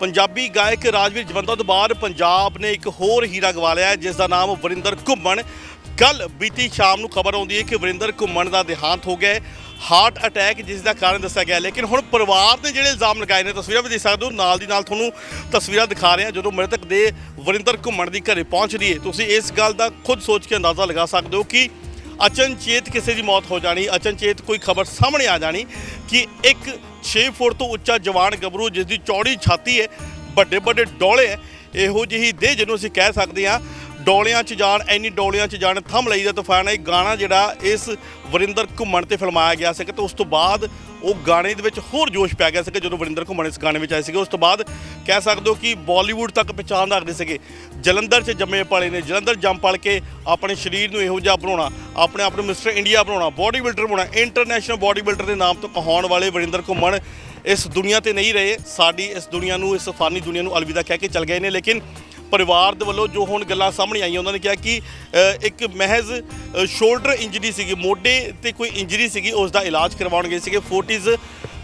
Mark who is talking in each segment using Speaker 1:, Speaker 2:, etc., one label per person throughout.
Speaker 1: ਪੰਜਾਬੀ ਗਾਇਕ ਰਾਜਵੀਰ ਜਵੰਦਾ ਤੋਂ ਬਾਅਦ ਪੰਜਾਬ ਨੇ ਇੱਕ ਹੋਰ ਹੀਰਾ ਗਵਾ ਲਿਆ ਜਿਸ ਦਾ ਨਾਮ ਵਰਿੰਦਰ ਘੁੰਮਣ। ਕੱਲ ਬੀਤੀ ਸ਼ਾਮ ਨੂੰ ਖਬਰ ਆਉਂਦੀ ਹੈ ਕਿ ਵਰਿੰਦਰ ਘੁੰਮਣ ਦਾ ਦੇਹਾਂਤ ਹੋ ਗਿਆ ਹੈ। ਹਾਰਟ ਅਟੈਕ, ਜਿਸ ਦਾ ਕਾਰਨ ਦੱਸਿਆ ਗਿਆ ਲੇਕਿਨ ਹੁਣ ਪਰਿਵਾਰ ਦੇ ਜਿਹੜੇ ਇਲਜ਼ਾਮ ਲਗਾਏ ਨੇ, ਤਸਵੀਰਾਂ ਵੀ ਦੇਖ ਸਕਦੇ ਹੋ। ਨਾਲ ਦੀ ਨਾਲ ਤੁਹਾਨੂੰ ਤਸਵੀਰਾਂ ਦਿਖਾ ਰਹੇ ਹਾਂ, ਜਦੋਂ ਮ੍ਰਿਤਕ ਦੇ ਵਰਿੰਦਰ ਘੁੰਮਣ ਦੀ ਘਰੇ ਰਹੀ ਹੈ ਤੁਸੀਂ ਇਸ ਗੱਲ ਦਾ ਖੁਦ ਸੋਚ ਕੇ ਅੰਦਾਜ਼ਾ ਲਗਾ ਸਕਦੇ ਹੋ ਕਿ ਅਚਨਚੇਤ ਕਿਸੇ ਦੀ ਮੌਤ ਹੋ ਜਾਣੀ, ਅਚਨਚੇਤ ਕੋਈ ਖਬਰ ਸਾਹਮਣੇ ਆ ਜਾਣੀ ਕਿ ਇੱਕ 6 ਫੁੱਟ ਤੋਂ ਉੱਚਾ ਜਵਾਨ ਗੱਭਰੂ ਜਿਸ ਦੀ ਚੌੜੀ ਛਾਤੀ ਹੈ, ਵੱਡੇ ਵੱਡੇ ਡੋਲੇ ਹੈ, ਇਹੋ ਜਿਹੀ ਦੇਹ ਜਿਹਨੂੰ ਅਸੀਂ ਕਹਿ ਸਕਦੇ ਹਾਂ। ਡੋਲਿਆਂ 'ਚ ਜਾਣ, ਐਨੀ ਡੋਲਿਆਂ 'ਚ ਜਾਣ, ਥੰਮ ਲਈ ਦਾ ਤੂਫਾਨ ਹੈ। ਇਹ ਗਾਣਾ ਜਿਹੜਾ ਇਸ ਵਰਿੰਦਰ ਘੁੰਮਣ ਤੇ ਫਿਲਮਾਇਆ ਗਿਆ ਸੀ ਤੇ ਉਸ ਤੋਂ ਬਾਅਦ ਉਹ ਗਾਣੇ ਦੇ ਵਿੱਚ ਹੋਰ ਜੋਸ਼ ਪੈ ਗਿਆ ਸੀ ਜਦੋਂ ਵਰਿੰਦਰ ਘੁੰਮਣ ਇਸ ਗਾਣੇ ਵਿੱਚ ਆਏ ਸੀਗੇ। ਉਸ ਤੋਂ ਬਾਅਦ ਕਹਿ ਸਕਦੇ ਹੋ ਕਿ ਬਾਲੀਵੁੱਡ ਤੱਕ ਪਛਾਣ ਰੱਖਦੇ ਸੀਗੇ। ਜਲੰਧਰ 'ਚ ਜੰਮੇ ਪਲੇ ਨੇ, ਜਲੰਧਰ ਜੰਮ ਪਲ ਕੇ ਆਪਣੇ ਸਰੀਰ ਨੂੰ ਇਹੋ ਜਿਹਾ ਬਣਾਉਣਾ ਆਪਣੇ ਆਪ ਨੂੰ ਮਿਸਟਰ ਇੰਡੀਆ ਬਣਾਉਣਾ ਬੋਡੀ ਬਿਲਡਰ ਬਣਾਉਣਾ ਇੰਟਰਨੈਸ਼ਨਲ ਬੋਡੀ ਬਿਲਡਰ ਦੇ ਨਾਮ ਤੋਂ ਕਹਾਉਣ ਵਾਲੇ ਵਰਿੰਦਰ ਘੁੰਮਣ ਇਸ ਦੁਨੀਆ ਤੇ ਨਹੀਂ ਰਹੇ। ਸਾਡੀ ਇਸ ਦੁਨੀਆ ਨੂੰ, ਇਸ ਫਾਨੀ ਦੁਨੀਆ ਨੂੰ ਅਲਵਿਦਾ ਕਹਿ ਕੇ ਚਲ ਗਏ ਨੇ, ਲੇਕਿਨ ਪਰਿਵਾਰ ਦੇ ਵੱਲੋਂ ਜੋ ਹੁਣ ਗੱਲਾਂ ਸਾਹਮਣੇ ਆਈਆਂ, ਉਹਨਾਂ ਨੇ ਕਿਹਾ ਕਿ ਇੱਕ ਮਹਿਜ਼ ਸ਼ੋਲਡਰ ਇੰਜਰੀ ਸੀਗੀ, ਮੋਢੇ ਤੇ ਕੋਈ ਇੰਜਰੀ ਸੀਗੀ ਉਸ ਦਾ ਇਲਾਜ ਕਰਵਾਉਣ ਗਏ ਸੀਗੇ। ਫੋਰਟਿਸ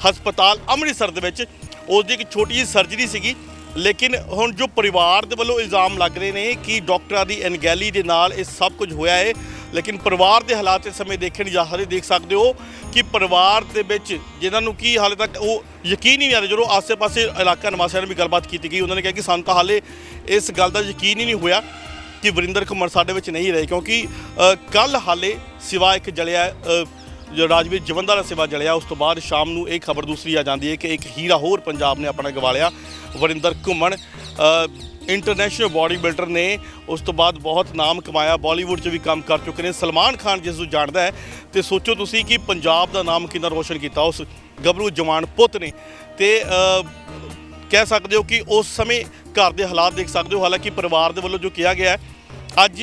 Speaker 1: ਹਸਪਤਾਲ ਅੰਮ੍ਰਿਤਸਰ ਦੇ ਵਿੱਚ ਉਸ ਦੀ ਇੱਕ ਛੋਟੀ ਜਿਹੀ ਸਰਜਰੀ ਸੀਗੀ। ਲੇਕਿਨ ਹੁਣ ਜੋ ਪਰਿਵਾਰ ਦੇ ਵੱਲੋਂ ਇਲਜ਼ਾਮ ਲੱਗ ਰਹੇ ਨੇ ਕਿ ਡਾਕਟਰਾਂ ਦੀ ਅਣਗਹਿਲੀ ਦੇ ਨਾਲ ਇਹ ਸਭ ਕੁਝ ਹੋਇਆ ਹੈ ਲੇਕਿਨ ਪਰਿਵਾਰ ਦੇ ਹਾਲਾਤ ਇਸ ਸਮੇਂ ਦੇਖੇ ਨਹੀਂ ਜਾ ਸਕਦੇ। ਦੇਖ ਸਕਦੇ ਹੋ ਕਿ ਪਰਿਵਾਰ ਦੇ ਵਿੱਚ ਜਿਨ੍ਹਾਂ ਨੂੰ ਕੀ ਹਾਲੇ ਤੱਕ ਉਹ ਯਕੀਨ ਹੀ ਨਹੀਂ ਆ ਰਿਹਾ। ਜਦੋਂ ਆਸ-ਪਾਸੇ ਇਲਾਕਾ ਨਿਵਾਸੀਆਂ ਨਾਲ ਵੀ ਗੱਲਬਾਤ ਕੀਤੀ ਗਈ, ਉਹਨਾਂ ਨੇ ਕਿਹਾ ਕਿ ਸਾਨੂੰ ਤਾਂ ਹਾਲੇ ਇਸ ਗੱਲ ਦਾ ਯਕੀਨ ਹੀ ਨਹੀਂ ਹੋਇਆ ਕਿ ਵਰਿੰਦਰ ਕੁਮਾਰ ਸਾਡੇ ਵਿੱਚ ਨਹੀਂ ਰਹੇ। ਕਿਉਂਕਿ ਕੱਲ ਹਾਲੇ ਸਿਵਾ ਇੱਕ ਜਲਿਆ ਰਾਜਵੀਰ ਜਵੰਦਾ ਦਾ ਸਿਵਾ ਜਲਿਆ। ਉਸ ਤੋਂ ਬਾਅਦ ਸ਼ਾਮ ਨੂੰ ਇਹ ਖਬਰ ਦੂਸਰੀ ਆ ਜਾਂਦੀ ਹੈ ਕਿ ਇੱਕ ਹੀਰਾ ਹੋਰ ਪੰਜਾਬ ਨੇ ਆਪਣਾ ਗਵਾ ਲਿਆ। ਵਰਿੰਦਰ ਘੁੰਮਣ ਇੰਟਰਨੈਸ਼ਨਲ ਬਾਡੀ ਬਿਲਡਰ ਨੇ ਉਸ ਤੋਂ ਬਾਅਦ ਬਹੁਤ ਨਾਮ ਕਮਾਇਆ, ਬਾਲੀਵੁੱਡ 'ਚ ਵੀ ਕੰਮ ਕਰ ਚੁੱਕੇ ਨੇ। ਸਲਮਾਨ ਖਾਨ ਜਿਸ ਨੂੰ ਜਾਣਦਾ ਹੈ, ਤੇ ਸੋਚੋ ਤੁਸੀਂ ਕਿ ਪੰਜਾਬ ਦਾ ਨਾਮ ਕਿੰਨਾ ਰੋਸ਼ਨ ਕੀਤਾ, ਉਸ ਗੱਭਰੂ ਜਵਾਨ ਪੁੱਤ ਨੇ। ਤੇ ਕਹਿ ਸਕਦੇ ਹੋ ਕਿ ਉਸ ਸਮੇਂ ਘਰ ਦੇ ਹਾਲਾਤ ਦੇਖ ਸਕਦੇ ਹੋ। ਹਾਲਾਂਕਿ ਪਰਿਵਾਰ ਦੇ ਵੱਲੋਂ ਜੋ ਕਿਹਾ ਗਿਆ ਹੈ, ਅੱਜ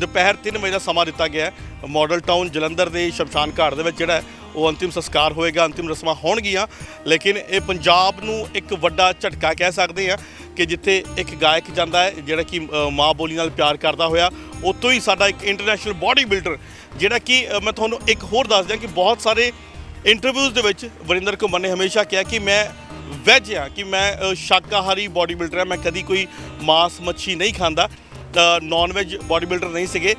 Speaker 1: ਦੁਪਹਿਰ 3 ਵਜੇ ਦਾ ਸਮਾਂ ਦਿੱਤਾ ਗਿਆ ਹੈ। ਮਾਡਲ ਟਾਊਨ ਜਲੰਧਰ ਦੇ ਸ਼ਮਸ਼ਾਨ ਘਾਟ ਦੇ ਵਿੱਚ ਜਿਹੜਾ ਉਹ ਅੰਤਿਮ ਸੰਸਕਾਰ ਹੋਏਗਾ, ਅੰਤਿਮ ਰਸਮਾਂ ਹੋਣਗੀਆਂ। ਲੇਕਿਨ ਇਹ ਪੰਜਾਬ ਨੂੰ ਇੱਕ ਵੱਡਾ ਝਟਕਾ ਕਹਿ ਸਕਦੇ ਆ ਕਿ ਜਿੱਥੇ ਇੱਕ ਗਾਇਕ ਜਾਂਦਾ ਹੈ, ਜਿਹੜਾ ਕਿ ਮਾਂ ਬੋਲੀ ਨਾਲ ਪਿਆਰ ਕਰਦਾ ਹੋਇਆ, ਉੱਥੋਂ ਹੀ ਸਾਡਾ ਇੱਕ ਇੰਟਰਨੈਸ਼ਨਲ ਬਾਡੀ ਬਿਲਡਰ ਜਿਹੜਾ ਕਿ ਮੈਂ ਤੁਹਾਨੂੰ ਇੱਕ ਹੋਰ ਦੱਸ ਦਿਆਂ ਕਿ ਬਹੁਤ ਸਾਰੇ ਇੰਟਰਵਿਊਜ਼ ਦੇ ਵਿੱਚ ਵਰਿੰਦਰ ਘੁੰਮਣ ਨੇ ਹਮੇਸ਼ਾ ਕਿਹਾ ਕਿ ਮੈਂ ਵੈਜ ਆ ਕਿ ਮੈਂ ਸ਼ਾਕਾਹਾਰੀ ਬਾਡੀ ਬਿਲਡਰ ਹਾਂ, ਮੈਂ ਕਦੀ ਕੋਈ ਮਾਸ ਮੱਛੀ ਨਹੀਂ ਖਾਂਦਾ ਨਾਨ ਵੈਜ ਬਾਡੀ ਬਿਲਡਰ ਨਹੀਂ ਸੀਗੇ।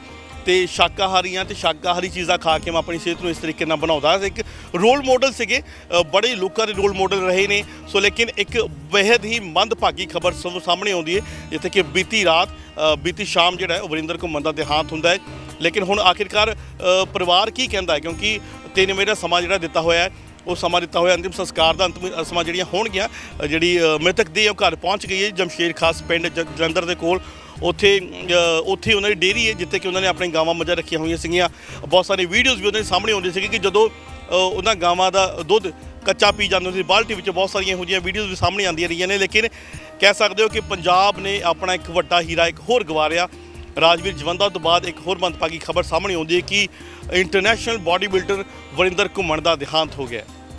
Speaker 1: ਤੇ ਸ਼ਾਕਾਹਾਰੀਆਂ ਤੇ ਸ਼ਾਕਾਹਾਰੀ ਚੀਜ਼ਾਂ ਖਾ ਕੇ ਮੈਂ ਆਪਣੀ ਸਿਹਤ ਨੂੰ ਇਸ ਤਰੀਕੇ ਨਾਲ ਬਣਾਉਂਦਾ। ਇੱਕ ਰੋਲ ਮਾਡਲ ਸੀਗੇ ਬੜੇ ਲੋਕਾਂ ਦੇ ਰੋਲ ਮਾਡਲ ਰਹੇ ਨੇ। ਸੋ ਲੇਕਿਨ ਇੱਕ ਬੇहद ਹੀ ਮੰਦਭਾਗੀ ਖਬਰ ਸਾਹਮਣੇ ਆਉਂਦੀ ਹੈ, ਜਿੱਥੇ ਕਿ ਬੀਤੀ ਰਾਤ ਬੀਤੀ ਸ਼ਾਮ ਜਿਹੜਾ ਹੈ ਉਹ ਵਰਿੰਦਰ ਘੁੰਮਣ ਦਾ ਦੇਹਾਂਤ ਹੁੰਦਾ ਹੈ। ਲੇਕਿਨ ਹੁਣ ਆਖਿਰਕਾਰ ਪਰਿਵਾਰ ਕੀ ਕਹਿੰਦਾ ਹੈ? ਕਿਉਂਕਿ ਤਿੰਨ ਮਹੀਨੇ ਦਾ ਸਮਾਂ ਜਿਹੜਾ ਦਿੱਤਾ ਹੋਇਆ ਹੈ। ਉਹ ਸਮਾਂ ਦਿੱਤਾ ਹੋਇਆ, ਅੰਤਿਮ ਸੰਸਕਾਰ ਦਾ ਅੰਤਿਮ ਸਮਾਂ ਜਿਹੜੀਆਂ ਹੋਣਗੀਆਂ ਜਿਹੜੀ ਮ੍ਰਿਤਕ ਦੀ ਉਹ ਘਰ ਪਹੁੰਚ ਗਈ ਹੈ ਜਮਸ਼ੇਰ ਖਾਸ ਪਿੰਡ ਜ- ਜਲੰਧਰ ਦੇ ਕੋਲ। ਉੱਥੇ ਉੱਥੇ ਉਹਨਾਂ ਦੀ ਡੇਅਰੀ ਹੈ, ਜਿੱਥੇ ਕਿ ਉਹਨਾਂ ਨੇ ਆਪਣੀ ਗਾਵਾਂ ਮੱਝਾਂ ਰੱਖੀਆਂ ਹੋਈਆਂ ਸੀਗੀਆਂ। ਬਹੁਤ ਸਾਰੀ ਵੀਡੀਓਜ਼ ਵੀ ਉਹਨਾਂ ਦੇ ਸਾਹਮਣੇ ਆਉਂਦੀਆਂ ਸੀ ਕਿ ਜਦੋਂ ਉਹਨਾਂ ਗਾਵਾਂ ਦਾ ਦੁੱਧ ਕੱਚਾ ਪੀ ਜਾਂਦੇ ਸੀ, ਬਾਲਟੀ ਵਿੱਚ ਬਹੁਤ ਸਾਰੀਆਂ ਇਹੋ ਜਿਹੀਆਂ ਵੀਡੀਓਜ਼ ਵੀ ਸਾਹਮਣੇ ਆਉਂਦੀਆਂ ਰਹੀਆਂ ਨੇ। ਲੇਕਿਨ ਕਹਿ ਸਕਦੇ ਹੋ ਕਿ ਪੰਜਾਬ ਨੇ ਆਪਣਾ ਇੱਕ ਵੱਡਾ ਹੀਰਾ, ਇੱਕ ਹੋਰ ਗਵਾ ਰਿਹਾ ਰਾਜਵੀਰ ਜਵੰਦਾ ਤੋਂ ਬਾਅਦ ਇੱਕ ਹੋਰ ਮੰਦਭਾਗੀ ਖਬਰ ਸਾਹਮਣੇ ਆਉਂਦੀ ਹੈ ਕਿ ਇੰਟਰਨੈਸ਼ਨਲ ਬਾਡੀ ਬਿਲਡਰ ਵਰਿੰਦਰ ਘੁੰਮਣ ਦਾ ਦੇਹਾਂਤ ਹੋ ਗਿਆ